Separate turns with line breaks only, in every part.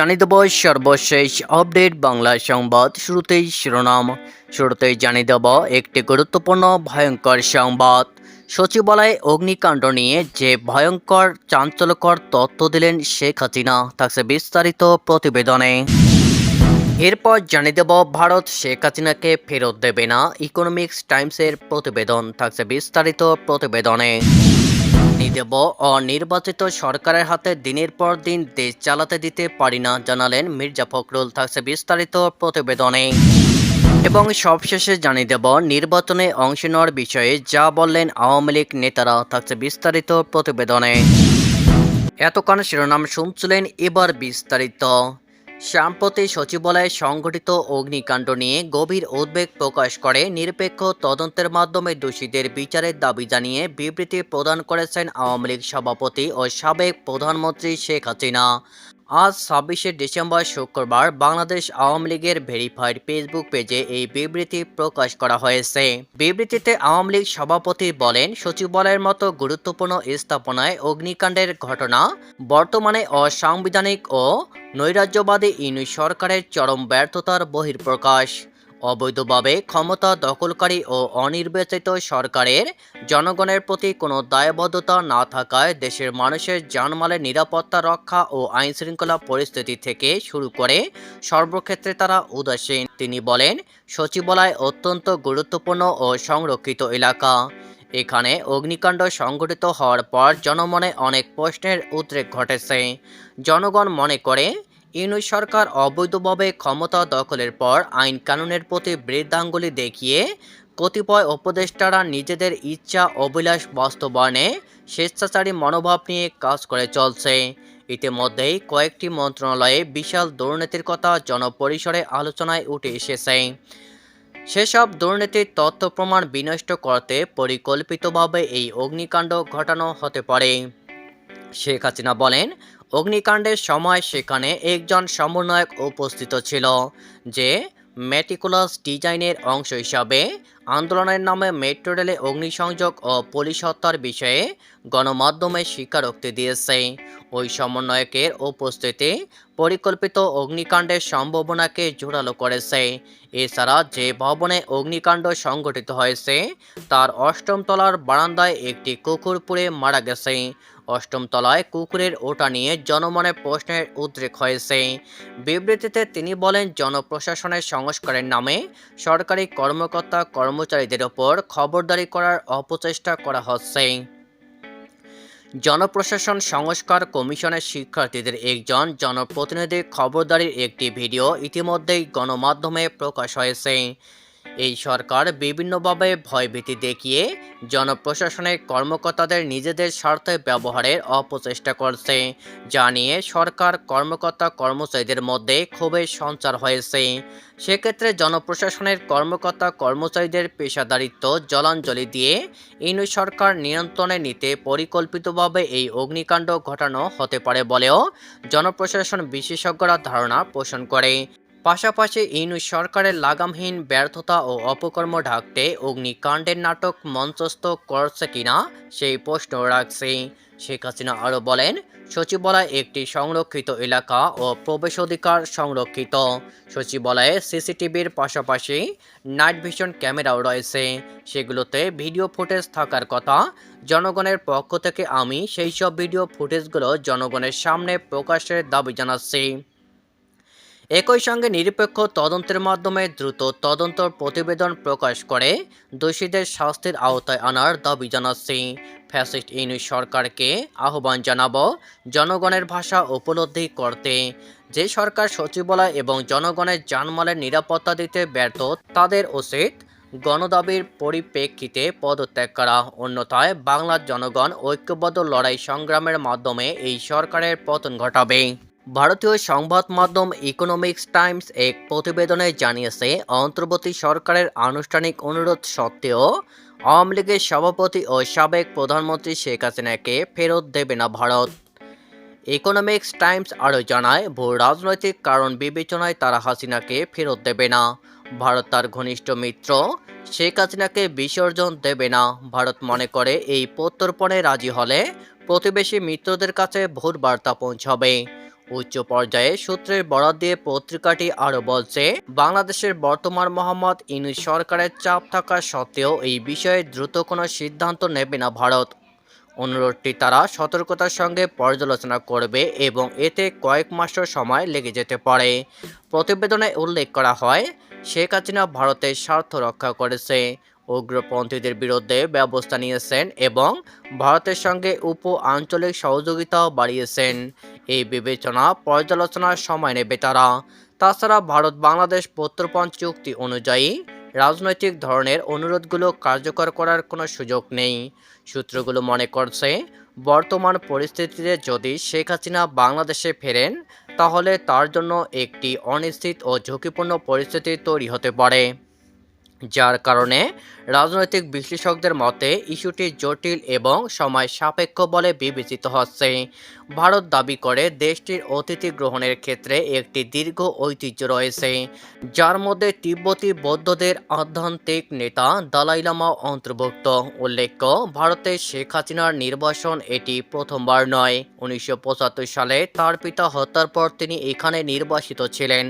জানিয়ে দেব সর্বশেষ আপডেট বাংলা সংবাদ শুরুতেই শিরোনাম। শুরুতেই জানিয়ে দেব একটি গুরুত্বপূর্ণ ভয়ঙ্কর সংবাদ। সচিবালয়ে অগ্নিকাণ্ড নিয়ে যে ভয়ঙ্কর চাঞ্চল্যকর তথ্য দিলেন শেখ হাসিনা, থাকছে বিস্তারিত প্রতিবেদনে। এরপর জানিয়ে দেব ভারত শেখ হাসিনাকে ফেরত দেবে না, ইকোনমিক্স টাইমসের প্রতিবেদন, থাকছে বিস্তারিত প্রতিবেদনে। নিয়ে দেব, অনির্বাচিত সরকারের হাতে দিনের পর দিন দেশ চালাতে দিতে পারি না, জানালেন মির্জা ফখরুল, থাকছে বিস্তারিত প্রতিবেদনে। এবং সবশেষে জানিয়ে দেব, নির্বাচনে অংশ নেওয়ার বিষয়ে যা বললেন আওয়ামী লীগ নেতারা, থাকছে বিস্তারিত প্রতিবেদনে। এতক্ষণ শিরোনাম শুনছিলেন এবার বিস্তারিত। সাম্প্রতি সচিবালয়ে সংঘটিত অগ্নিকাণ্ড নিয়ে গভীর উদ্বেগ প্রকাশ করে নিরপেক্ষ তদন্তের মাধ্যমে দোষীদের বিচারের দাবি জানিয়ে বিবৃতি প্রদান করেছেন আওয়ামী লীগ সভাপতি ও সাবেক প্রধানমন্ত্রী শেখ হাসিনা। আজ ছাব্বিশে ডিসেম্বর শুক্রবার বাংলাদেশ আওয়ামী লীগের ভেরিফাইড ফেসবুক পেজে এই বিবৃতি প্রকাশ করা হয়েছে। বিবৃতিতে আওয়ামী লীগ সভাপতি বলেন, সচিবালয়ের মতো গুরুত্বপূর্ণ স্থাপনায় অগ্নিকাণ্ডের ঘটনা, বর্তমানে অসাংবিধানিক ও নৈরাজ্যবাদী ইউনি সরকারের চরম ব্যর্থতার বহির্প্রকাশ অবৈধভাবে ক্ষমতা দখলকারী ও অনির্বাচিত সরকারের জনগণের প্রতি কোনো দায়বদ্ধতা না থাকায় দেশের মানুষের জানমালের নিরাপত্তা রক্ষা ও আইনশৃঙ্খলা পরিস্থিতি থেকে শুরু করে সর্বক্ষেত্রে তারা উদাসীন। তিনি বলেন, সচিবালয় অত্যন্ত গুরুত্বপূর্ণ ও সংরক্ষিত এলাকা। এখানে অগ্নিকাণ্ড সংঘটিত হওয়ার পর জনমনে অনেক প্রশ্নের উদ্রেক ঘটেছে। জনগণ মনে করে ইউনুস সরকার অবৈধভাবে ক্ষমতা দখলের পর আইন কানুনের প্রতি বৃদ্ধাঙ্গুলি দেখিয়ে কতিপয় উপদেষ্টারা নিজেদের ইচ্ছা অভিলাষ বাস্তবায়নে স্বেচ্ছাচারী মনোভাব নিয়ে কাজ করে চলছে। ইতিমধ্যেই কয়েকটি মন্ত্রণালয়ে বিশাল দুর্নীতির কথা জনপরিসরে আলোচনায় উঠে এসেছে। সেসব দুর্নীতির তথ্য প্রমাণ বিনষ্ট করতে পরিকল্পিতভাবে এই অগ্নিকাণ্ড ঘটানো হতে পারে। শেখ হাসিনা বলেন অগ্নিকাণ্ডের সময় সেখানে একজন সমন্বয়ক উপস্থিত ছিল, যে মেটিকুলাস ডিজাইনের অংশ হিসাবে আন্দোলনের নামে মেট্রো রেলে অগ্নিসংযোগ ও পুলিশ হত্যার বিষয়ে গণমাধ্যমে স্বীকারোক্তি দিয়েছে। ওই সমন্বয়কের উপস্থিতি পরিকল্পিত অগ্নিকাণ্ডের সম্ভাবনাকে জোরালো করেছে। এছাড়া যে ভবনে অগ্নিকাণ্ড সংঘটিত হয়েছে, তার অষ্টম তলার বারান্দায় একটি কুকুর পুড়ে মারা গেছে। অষ্টম তলায় কুকুরের ওটা নিয়ে জনমনে প্রশ্নের উদ্রেক হয়েছে। বিবৃতিতে তিনি বলেন, জনপ্রশাসনের সংস্কারের নামে সরকারি কর্মকর্তা কর্মচারীদের ওপর খবরদারি করার অপচেষ্টা করা হচ্ছে। জনপ্রশাসন সংস্কার কমিশনের শিক্ষার্থীদের একজন জনপ্রতিনিধির খবরদারির একটি ভিডিও ইতিমধ্যেই গণমাধ্যমে প্রকাশ হয়েছে। এই সরকার বিভিন্নভাবে ভয়ভীতি দেখিয়ে জনপ্রশাসনের কর্মকর্তাদের নিজেদের স্বার্থে ব্যবহারের অপচেষ্টা করছে যা নিয়ে সরকার কর্মকর্তা কর্মচারীদের মধ্যে ক্ষোভের সঞ্চার হয়েছে। সেক্ষেত্রে জনপ্রশাসনের কর্মকর্তা কর্মচারীদের পেশাদারিত্ব জলাঞ্জলি দিয়ে ইনু সরকার নিয়ন্ত্রণে নিতে পরিকল্পিতভাবে এই অগ্নিকাণ্ড ঘটানো হতে পারে বলেও জনপ্রশাসন বিশেষজ্ঞরা ধারণা পোষণ করে। পাশাপাশি ইনু সরকারের লাগামহীন ব্যর্থতা ও অপকর্ম ঢাকতে অগ্নিকাণ্ডের নাটক মঞ্চস্থ করছে কিনা, সেই প্রশ্ন রাখছে। শেখ হাসিনা আরও বলেন, সচিবালয় একটি সংরক্ষিত এলাকা ও প্রবেশাধিকার সংরক্ষিত। সচিবালয়ে সিসিটিভির পাশাপাশি নাইট ভিশন ক্যামেরাও রয়েছে। সেগুলোতে ভিডিও ফুটেজ থাকার কথা, জনগণের পক্ষ থেকে আমি সেই সব ভিডিও ফুটেজগুলো জনগণের সামনে প্রকাশের দাবি জানাচ্ছি। একই সঙ্গে নিরপেক্ষ তদন্তের মাধ্যমে দ্রুত তদন্ত প্রতিবেদন প্রকাশ করে দোষীদের শাস্তির আওতায় আনার দাবি জানাচ্ছি। ফ্যাসিস্ট ইউনিট সরকারকে আহ্বান জানাব, জনগণের ভাষা উপলব্ধি করতে। যে সরকার সচিবালয় এবং জনগণের জানমালের নিরাপত্তা দিতে ব্যর্থ, তাদের উচিত গণদাবির পরিপ্রেক্ষিতে পদত্যাগ করা। অন্যথায় বাংলার জনগণ ঐক্যবদ্ধ লড়াই সংগ্রামের মাধ্যমে এই সরকারের পতন ঘটাবে। ভারতীয় সংবাদ মাধ্যম ইকোনমিক্স টাইমস এক প্রতিবেদনে জানিয়েছে, অন্তর্বর্তী সরকারের আনুষ্ঠানিক অনুরোধ সত্ত্বেও আওয়ামী লীগের সভাপতি ও সাবেক প্রধানমন্ত্রী শেখ হাসিনাকে ফেরত দেবে না ভারত। ইকোনমিক্স টাইমস আরও জানায় ভূ রাজনৈতিক কারণ বিবেচনায় তারা হাসিনাকে ফেরত দেবে না। ভারত তার ঘনিষ্ঠ মিত্র, শেখ হাসিনাকে বিসর্জন দেবে না। ভারত মনে করে এই প্রত্যর্পণে রাজি হলে প্রতিবেশী মিত্রদের কাছে ভোট বার্তা পৌঁছাবে। উচ্চ পর্যায়ে সূত্রের বরাদ দিয়ে পত্রিকাটি আরও বলছে, বাংলাদেশের বর্তমান মোহাম্মদ ইউনুস সরকারের চাপ থাকা সত্ত্বেও এই বিষয়ে দ্রুত কোনো সিদ্ধান্ত নেবে না ভারত। অনুরোধটি তারা সতর্কতার সঙ্গে পর্যালোচনা করবে এবং এতে কয়েক মাসের সময় লেগে যেতে পারে। প্রতিবেদনে উল্লেখ করা হয়, শেখ হাসিনা ভারতের স্বার্থ রক্ষা করেছে। উগ্রপন্থীদের বিরুদ্ধে ব্যবস্থা নিয়েছেন এবং ভারতের সঙ্গে উপ আঞ্চলিক সহযোগিতাও বাড়িয়েছেন। এই বিবেচনা পর্যালোচনার সময় নেবে তারা। তাছাড়া ভারত বাংলাদেশ প্রত্যর্পণ চুক্তি অনুযায়ী রাজনৈতিক ধরনের অনুরোধগুলো কার্যকর করার কোনো সুযোগ নেই। সূত্রগুলো মনে করছে, বর্তমান পরিস্থিতিতে যদি শেখ হাসিনা বাংলাদেশে ফেরেন, তাহলে তার জন্য একটি অনিশ্চিত ও ঝুঁকিপূর্ণ পরিস্থিতি তৈরি হতে পারে। যার কারণে রাজনৈতিক বিশ্লেষকদের মতে ইস্যুটি জটিল এবং সময় সাপেক্ষ বলে বিবেচিত হচ্ছে। ভারত দাবি করে দেশটির অতিথি গ্রহণের ক্ষেত্রে একটি দীর্ঘ ঐতিহ্য রয়েছে, যার মধ্যে তিব্বতী বৌদ্ধদের আধ্যাত্মিক নেতা দালাই লামা অন্তর্ভুক্ত। উল্লেখ্য ভারতের শেখ হাসিনার নির্বাসন এটি প্রথমবার নয়। উনিশশো সালে তার পিতা হত্যার পর তিনি এখানে নির্বাসিত ছিলেন।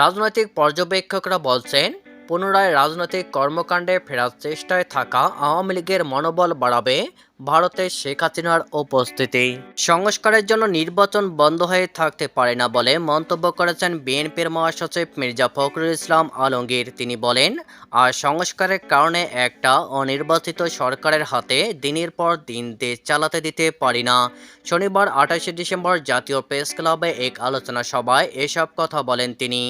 রাজনৈতিক পর্যবেক্ষকরা বলছেন পুনরায় রাজনৈতিক কর্মকাণ্ডে ফেরার চেষ্টায় থাকা আওয়ামী লীগের মনোবল বাড়াবে ভারতের শেখ হাসিনার উপস্থিতি। সংস্কারের জন্য নির্বাচন বন্ধ হয়ে থাকতে পারে না বলে মন্তব্য করেছেন বিএনপির মহাসচিব মির্জা ফখরুল ইসলাম আলমগীর। তিনি বলেন, আর সংস্কারের কারণে একটা অনির্বাচিত সরকারের হাতে দিনের পর দিন দেশ চালাতে দিতে পারি না। শনিবার আঠাশে ডিসেম্বর জাতীয় প্রেস ক্লাবে এক আলোচনা সভায় এসব কথা বলেন তিনি।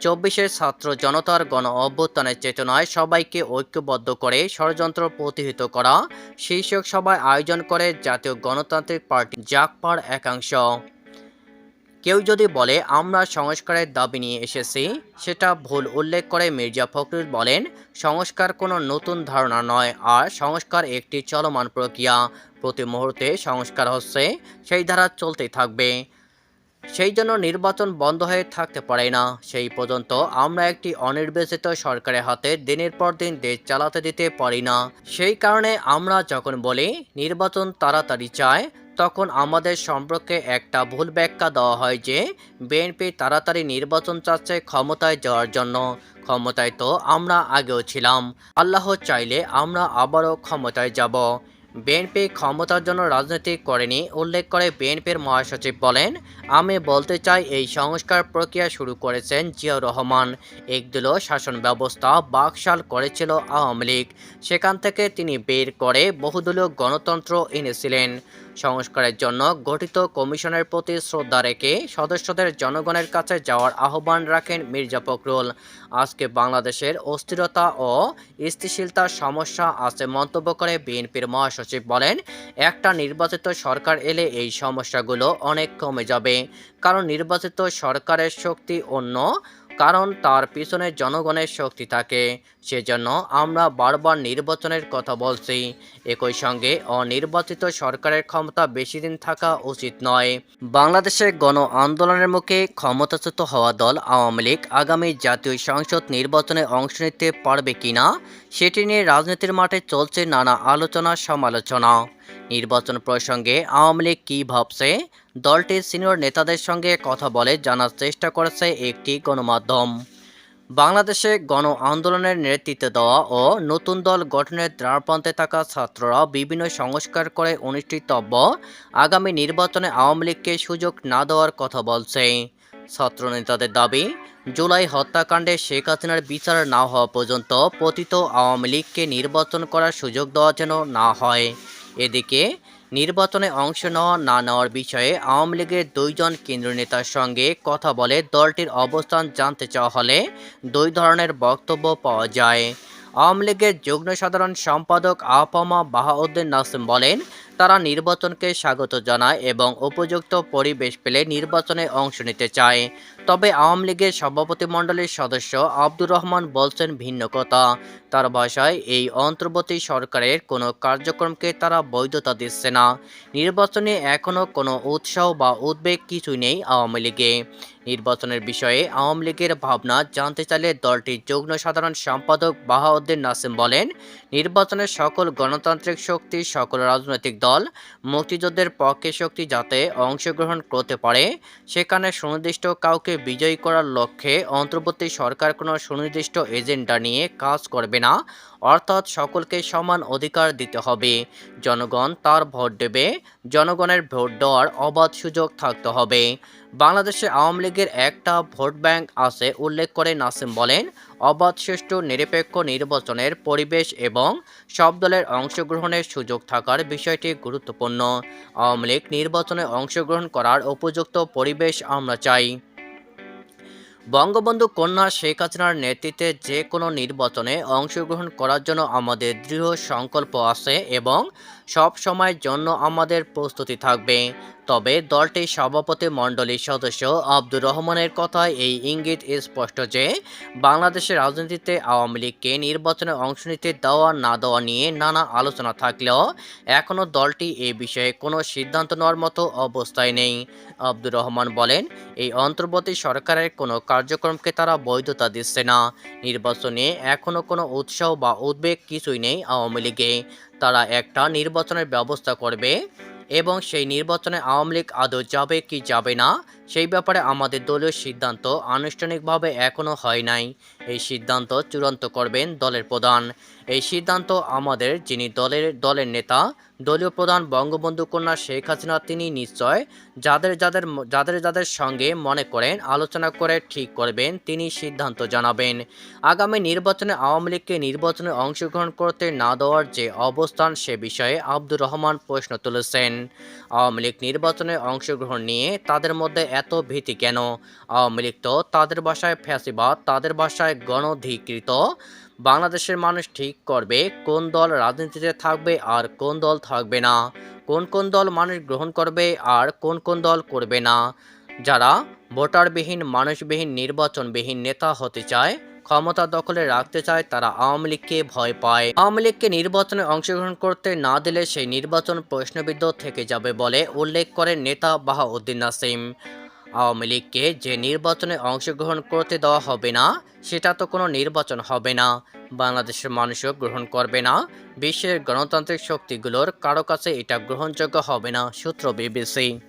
চব্বিশের ছাত্র জনতার গণ অভ্যুত্থানের চেতনায় সবাইকে ঐক্যবদ্ধ করে ষড়যন্ত্র প্রতিহিত করা, শীর্ষক সভায় আয়োজন করে জাতীয় গণতান্ত্রিক পার্টি জাকপার একাংশ। কেউ যদি বলে, আমরা সংস্কারের দাবি নিয়ে এসেছি সেটা ভুল উল্লেখ করে মির্জা ফখরুল বলেন, সংস্কার কোনো নতুন ধারণা নয়, আর সংস্কার একটি চলমান প্রক্রিয়া। প্রতি মুহূর্তে সংস্কার হচ্ছে, সেই ধারা চলতেই থাকবে। সেই জন্য নির্বাচন বন্ধ হয়ে থাকতে পারে না। সেই পর্যন্ত আমরা একটি অনির্বাচিত সরকারের হাতে দিনের পর দিন দেশ চালাতে দিতে পারি না। সেই কারণে আমরা যখন বলি, নির্বাচন তাড়াতাড়ি চায়, তখন আমাদের সম্পর্কে একটা ভুল ব্যাখ্যা দেওয়া হয় যে, বিএনপি তাড়াতাড়ি নির্বাচন চাচ্ছে ক্ষমতায় যাওয়ার জন্য। ক্ষমতায় তো আমরা আগেও ছিলাম। আল্লাহ চাইলে আমরা আবারও ক্ষমতায় যাব। বিএনপি ক্ষমতার জন্য রাজনীতি করেনি, উল্লেখ করে বিএনপির মহাসচিব বলেন, আমি বলতে চাই এই সংস্কার প্রক্রিয়া শুরু করেছেন জিয়াউর রহমান। একদুলো শাসন ব্যবস্থা বাকশাল করেছিল আওয়ামী লীগ। সেখান থেকে তিনি বের করে বহুদলীয় গণতন্ত্র এনেছিলেন। সংস্কারের জন্য গঠিত কমিশনের প্রতি শ্রদ্ধা রেখে সদস্যদের জনগণের কাছে যাওয়ার আহ্বান রাখেন মির্জা ফখরুল। আজকে বাংলাদেশের অস্থিরতা ও স্থিতিশীলতার সমস্যা আছে মন্তব্য করে বিএনপির মহাসচিব বলেন, একটা নির্বাচিত সরকার এলে এই সমস্যাগুলো অনেক কমে যাবে। কারণ নির্বাচিত সরকারের শক্তি অন্য কারণ তার পিছনে জনগণের শক্তি থাকে। সেজন্য আমরা বারবার নির্বাচনের কথা বলছি। একই সঙ্গে অনির্বাচিত সরকারের ক্ষমতা বেশি দিন থাকা উচিত নয়। বাংলাদেশের গণ আন্দোলনের মুখে ক্ষমতাচ্যুত হওয়া দল আওয়ামী লীগ আগামী জাতীয় সংসদ নির্বাচনে অংশ নিতে পারবে কিনা, সেটি নিয়ে রাজনীতির মাঠে চলছে নানা আলোচনা সমালোচনা নির্বাচন প্রসঙ্গে আওয়ামী লীগ কী ভাবছে? দলটির সিনিয়র নেতাদের সঙ্গে কথা বলে জানার চেষ্টা করেছে একটি গণমাধ্যম। বাংলাদেশে গণ আন্দোলনের নেতৃত্ব দেওয়া ও নতুন দল গঠনের দ্বারপ্রান্তে থাকা ছাত্ররা বিভিন্ন সংস্কার করে অনুষ্ঠিতব্য। আগামী নির্বাচনে আওয়ামী লীগকে সুযোগ না দেওয়ার কথা বলছে। ছাত্র নেতাদের দাবি, জুলাই হত্যাকাণ্ডে শেখ হাসিনার বিচার না হওয়া পর্যন্ত পতিত আওয়ামী লীগকে নির্বাচন করার সুযোগ দেওয়া যেন না হয়। এদিকে নির্বাচনে অংশ নেওয়া না নেওয়ার বিষয়ে আওয়ামী লীগের দুইজন কেন্দ্রীয় নেতার সঙ্গে কথা বলে দলটির অবস্থান জানতে চাওয়া হলে দুই ধরনের বক্তব্য পাওয়া যায়। আওয়ামী লীগের যুগ্ম সাধারণ সম্পাদক আপামা বাহাউদ্দিন নাসিম বলেন, তারা নির্বাচনকে স্বাগত জানায় এবং উপযুক্ত পরিবেশ পেলে নির্বাচনে অংশ নিতে চায়। তবে আওয়ামী লীগের সভাপতিমণ্ডলীর সদস্য আব্দুর রহমান বলছেন ভিন্ন কথা। তার ভাষায়, এই অন্তর্বর্তী সরকারের কোনো কার্যক্রমকে তারা বৈধতা দিচ্ছে না। নির্বাচনে এখনও কোনো উৎসাহ বা উদ্বেগ কিছুই নেই আওয়ামী লীগে। নির্বাচনের বিষয়ে আওয়ামী লীগের ভাবনা জানতে চাইলে দলটির যুগ্ম সাধারণ সম্পাদক বাহাউদ্দিন নাসিম বলেন, নির্বাচনের সকল গণতান্ত্রিক শক্তি, সকল রাজনৈতিক দল, মুক্তিযুদ্ধের পক্ষে শক্তি যাতে অংশগ্রহণ করতে পারে, সেখানে সুনির্দিষ্ট কাউকে বিজয়ী করার লক্ষ্যে অন্তর্বর্তী সরকার কোনো সুনির্দিষ্ট এজেন্ডা নিয়ে কাজ করবে না, অর্থাৎ সকলকে সমান অধিকার দিতে হবে। জনগণ তার ভোট দেবে, জনগণের ভোট দেওয়ার অবাধ সুযোগ থাকতে হবে। বাংলাদেশে আওয়ামী লীগের একটা ভোট ব্যাংক আছে, উল্লেখ করে নাসিম বলেন, অবাধ, সুষ্ঠু, নিরপেক্ষ নির্বাচনের পরিবেশ এবং সব দলের অংশগ্রহণের সুযোগ থাকার বিষয়টি গুরুত্বপূর্ণ। আওয়ামী লীগ নির্বাচনে অংশগ্রহণ করার উপযুক্ত পরিবেশ আমরা চাই। বঙ্গবন্ধু কন্যা শেখ হাসিনার নেতৃত্বে যে কোনো নির্বাচনে অংশগ্রহণ করার জন্য আমাদের দৃঢ় সংকল্প আছে এবং সব সময়ের জন্য আমাদের প্রস্তুতি থাকবে। তবে দলটির সভাপতি মণ্ডলীর সদস্য আব্দুর রহমানের কথায় এই ইঙ্গিত স্পষ্ট যে, বাংলাদেশের রাজনীতিতে আওয়ামী লীগকে নির্বাচনে অংশ নিতে দেওয়া না দেওয়া নিয়ে নানা আলোচনা থাকলেও এখনও দলটি এই বিষয়ে কোনো সিদ্ধান্ত নেওয়ার মতো অবস্থায় নেই। আব্দুর রহমান বলেন, এই অন্তর্বর্তী সরকারের কোনো কার্যক্রমকে তারা বৈধতা দিচ্ছে না। নির্বাচনে এখনও কোনো উৎসাহ বা উদ্বেগ কিছুই নেই আওয়ামী লীগে। তারা একটা নির্বাচনের ব্যবস্থা করবে এবং সেই নির্বাচনে আওয়ামী লীগ আদৌ যাবে কি যাবে না সেই ব্যাপারে আমাদের দলীয় সিদ্ধান্ত আনুষ্ঠানিকভাবে এখনও হয় নাই। এই সিদ্ধান্ত চূড়ান্ত করবেন দলের প্রধান। এই সিদ্ধান্ত আমাদের, যিনি দলের দলের নেতা, দলীয় প্রধান বঙ্গবন্ধু কন্যা শেখ হাসিনা, তিনি নিশ্চয় যাদের যাদের যাদের যাদের সঙ্গে মনে করেন, আলোচনা করে ঠিক করবেন, তিনি সিদ্ধান্ত জানাবেন। আগামী নির্বাচনে আওয়ামী লীগকে নির্বাচনে অংশগ্রহণ করতে না দেওয়ার যে অবস্থান, সে বিষয়ে আব্দুর রহমান প্রশ্ন তুলেছেন। আওয়ামী লীগ নির্বাচনে অংশগ্রহণ নিয়ে তাদের মধ্যে এত ভীতি কেন? আওয়ামী লীগ তো তাদের ভাষায় ফ্যাসিবাদ, তাদের ভাষায় গণধিকৃত। বাংলাদেশের মানুষ ঠিক করবে কোন দল রাজনীতিতে থাকবে আর কোন দল থাকবে না। কোন কোন দল মানুষ গ্রহণ করবে আর কোন কোন দল করবে না। যারা ভোটারবিহীন, মানুষবিহীন, নির্বাচনবিহীন নেতা হতে চায়, ক্ষমতা দখলে রাখতে চায়, তারা আওয়ামী লীগকে ভয় পায়। আওয়ামী লীগকে নির্বাচনে অংশগ্রহণ করতে না দিলে সেই নির্বাচন প্রশ্নবিদ্ধ থেকে যাবে বলে উল্লেখ করেন নেতা বাহাউদ্দিন নাসিম। আওয়ামী লীগকে যে নির্বাচনে অংশগ্রহণ করতে দেওয়া হবে না, সেটা তো কোনো নির্বাচন হবে না। বাংলাদেশের মানুষও গ্রহণ করবে না। বিশ্বের গণতান্ত্রিক শক্তিগুলোর কারও কাছে এটা গ্রহণযোগ্য হবে না, সূত্র বিবিসি।